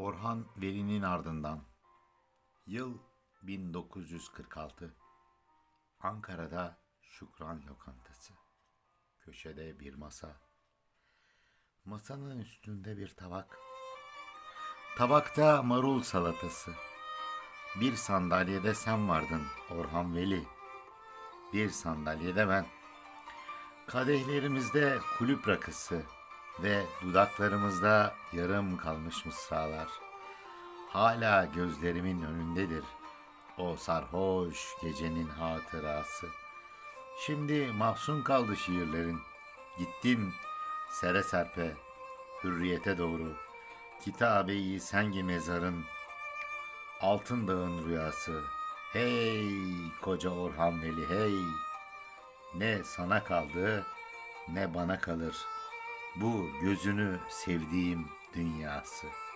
Orhan Veli'nin ardından. Yıl 1946 Ankara'da Şükran Lokantası. Köşede bir masa. Masanın üstünde bir tabak. Tabakta marul salatası. Bir sandalyede sen vardın Orhan Veli. Bir sandalyede ben. Kadehlerimizde kulüp rakısı ve dudaklarımızda yarım kalmış mısralar. Hala gözlerimin önündedir o sarhoş gecenin hatırası. Şimdi mahzun kaldı şiirlerin. Gittin sere serpe hürriyete doğru. Kitabeyi sengi mezarın altın dağın rüyası. Hey koca Orhan Veli hey. Ne sana kaldı ne bana kalır. Bu gözünü sevdiğim dünyası.''